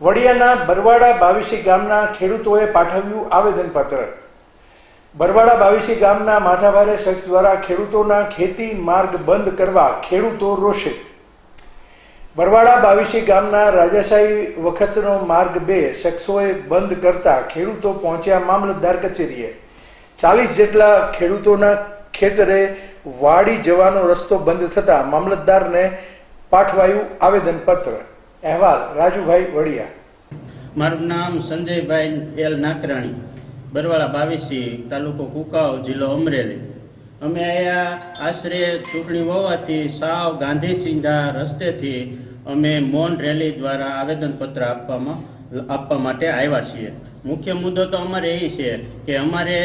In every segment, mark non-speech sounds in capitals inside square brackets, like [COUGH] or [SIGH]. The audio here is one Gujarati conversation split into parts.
વડિયાના બરવાડા બાવીસી ગામના ખેડૂતોએ પાઠવ્યું આવેદનપત્ર. બરવાડા બાવીસી ગામના માથાભારે શખ્સ દ્વારા ખેડૂતોના ખેતી માર્ગ બંધ કરવા ખેડૂતો રોષિત બરવાડા બાવીસી ગામના રાજાશાહી વખતનો માર્ગ બે શખ્સોએ બંધ કરતા ખેડૂતો પહોંચ્યા મામલતદાર કચેરીએ. ચાલીસ જેટલા ખેડૂતોના ખેતરે વાડી જવાનો રસ્તો બંધ થતાં મામલતદારને પાઠવાયું આવેદનપત્ર. અહેવાલ, રાજુભાઈ વડિયા. મારું નામ સંજયભાઈ એલ નાકરાણી, બરવાળા બાવીસી, તાલુકો કુકાવ, જિલ્લો અમરેલી. અમે અહીંયા આશરે ચૂંટણી હોવાથી સાવ ગાંધી ચિંધા રસ્તેથી અમે મૌન રેલી દ્વારા આવેદનપત્ર આપવામાં, આપવા માટે આવ્યા છીએ. મુખ્ય મુદ્દો તો અમારે એ છે કે અમારે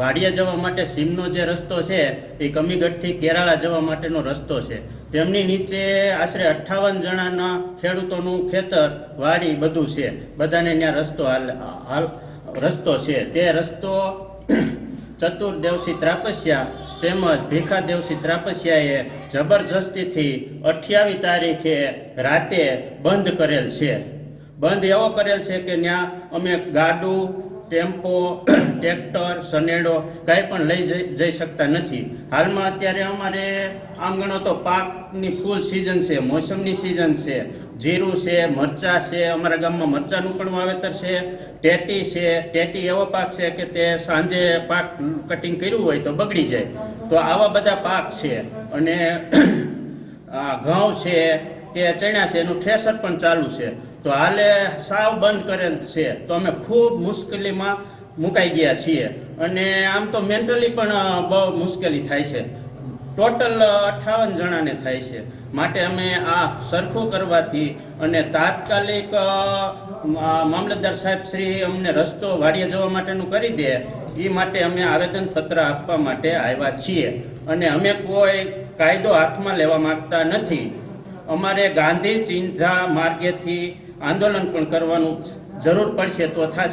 વાડિયા જવા માટે સીમનો જે રસ્તો છે, એ કમીગઢથી કેરાળા જવા માટેનો રસ્તો છે. તેમની નીચે આશરે અઠ્ઠાવન જણાના ખેડૂતોનું ખેતર, વાડી બધું છે. બધાને ત્યાં રસ્તો હાલ હાલ, રસ્તો છે. તે રસ્તો [CLEARS THROAT] ચતુર્દેવસી ત્રાપસ્યા તેમજ ભીખાદેવસી ત્રાપસ્યાએ જબરજસ્તીથી અઠ્યાવીસ તારીખે રાતે બંધ કરેલ છે. બંધ એવો કરેલ છે કે ત્યાં અમે ગાડું ટેમ્પો, [CLEARS THROAT] ટ્રેક્ટર સનેડો કંઈ પણ લઈ જઈ શકતા નથી. હાલમાં અત્યારે અમારે આમ ગણો તો પાકની ફૂલ સિઝન છે, મોસમની સિઝન છે. જીરું છે, મરચાં છે, અમારા ગામમાં મરચાંનું પણ વાવેતર છે. ટેટી છે, ટેટી એવો પાક છે કે તે સાંજે પાક કટિંગ કર્યું હોય તો બગડી જાય. તો આવા બધા પાક છે. અને [CLEARS THROAT] ઘઉં છે કે ચણ્યા છે, એનું થ્રેસર પણ ચાલુ છે. તો હાલે સાવ બંધ કરેલ છે. તો અમે ખૂબ મુશ્કેલીમાં મુકાઈ ગયા છીએ. અને આમ તો મેન્ટલી પણ બહુ મુશ્કેલી થાય છે. ટોટલ અઠાવન જણાને થાય છે. માટે અમે આ સરખું કરવાથી અને તાત્કાલિક મામલતદાર સાહેબ શ્રી અમને રસ્તો વાડીએ જવા માટેનું કરી દે. એ માટે અમે આવેદનપત્ર આપવા માટે આવ્યા છીએ. અને અમે કોઈ કાયદો હાથમાં લેવા માગતા નથી. અમારે ગાંધી ચિંધા માર્ગેથી આંદોલન પણ કરવાનું જરૂર પડશે તો થશે.